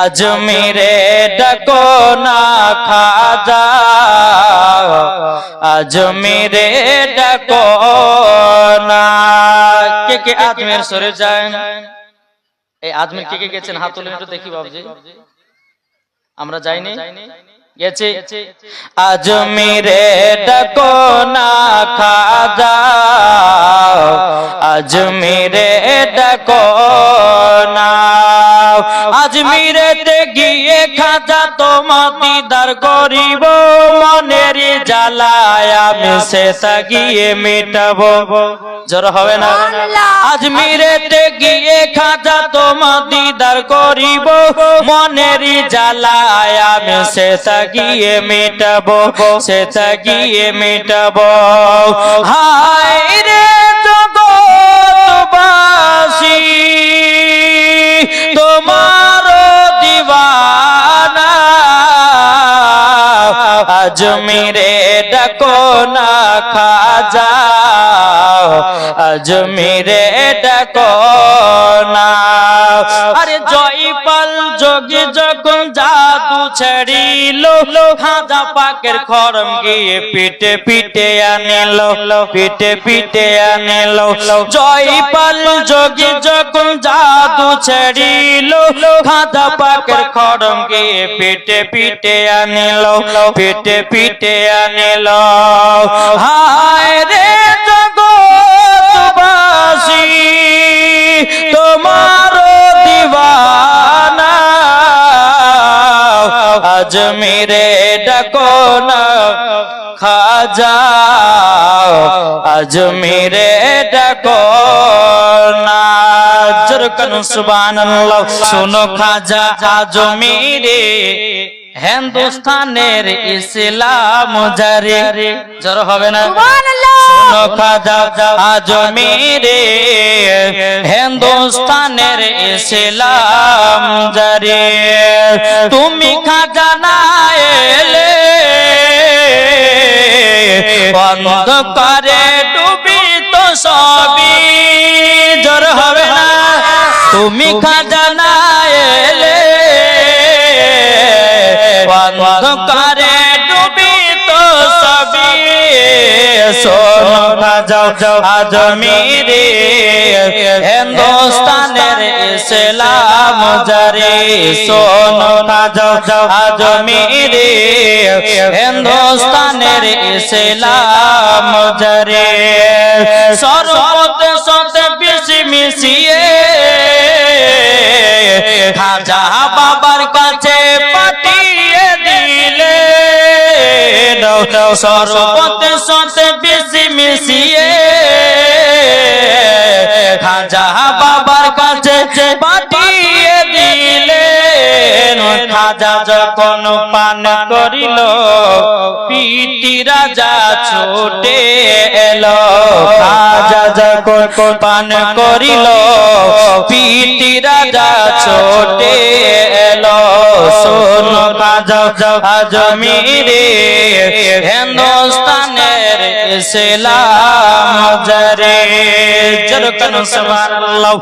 আজমিরে ডাকো না খাজা। আজমিরে ডাকো না। কে কে আজমের সরে যায় এই আজমির কে কে গেছেন? হাত তুলে একটু দেখি বাবজি। আমরা যাইনি? গেছে? আজমিরে ডাকো না খাজা। আজমিরে খাজা তোমার দিদার করিব মনের জ্বালায় আমি সে গিয়ে মেটাবো। জোর হবে না? আজমিরেতে গিয়ে খাজা তোমার দিদার করিব মনের জ্বালায় আমি সে গিয়ে মেটাবো সে গিয়ে মেটাবো। হায় রে আজমিরে ডাকো না খাজা আজমিরে ডাকো না। আরে জয়পাল যোগী যখন জাদু ছেড়িল। খাজা পাকের খরম গিয়ে পিটে পিটে আনিল, পিটে পিটে আনিল। জয়পাল যোগী যখন জাদু ছেড়িল, খাজা পাকের খরম গিয়ে পিটে পিটে আনিল, পিটে পিটে আনিল। হায় আজমিরে ডাকো না খাজা আজমিরে ডাকো না। জরকন সুবহানাল্লাহ শুনো খাজা আজমিরে হিন্দুস্তানের ইসলাম জারি। জর হবে না? শোনো খাজা আজমিরে হিন্দুস্তানের ইসলাম জারি। তুমি খাজা বন্ধ করে ডুবি তো সবই জোর হবে না। তুমি খাজা না এলে অন্ধকারে ডুবি তো সবই। সোনো যাও যাও আজমিরে হিন্দুস্তানের ইসলাম। জারে সোনো যাও যাও। আজমিরে হিন্দুস্তানের ইসলাম জারে সরবত সতে বেশি মিশিয়ে খাজা বাবার কাছে পাঠিয়ে দিলে। সরবত সতে বেশি মিশিয়ে খাজা বাবার কাছে পাঠিয়ে খাজা যখন পান করিল পিটি রাজা ছোটে এলো। খাজা যখন পান করিল পিটি রাজা ছোটে এলো। শোন খাজা আজমিরে হিন্দুস্তানের ইসলাম জরে। জরকন সুবহানাল্লাহ।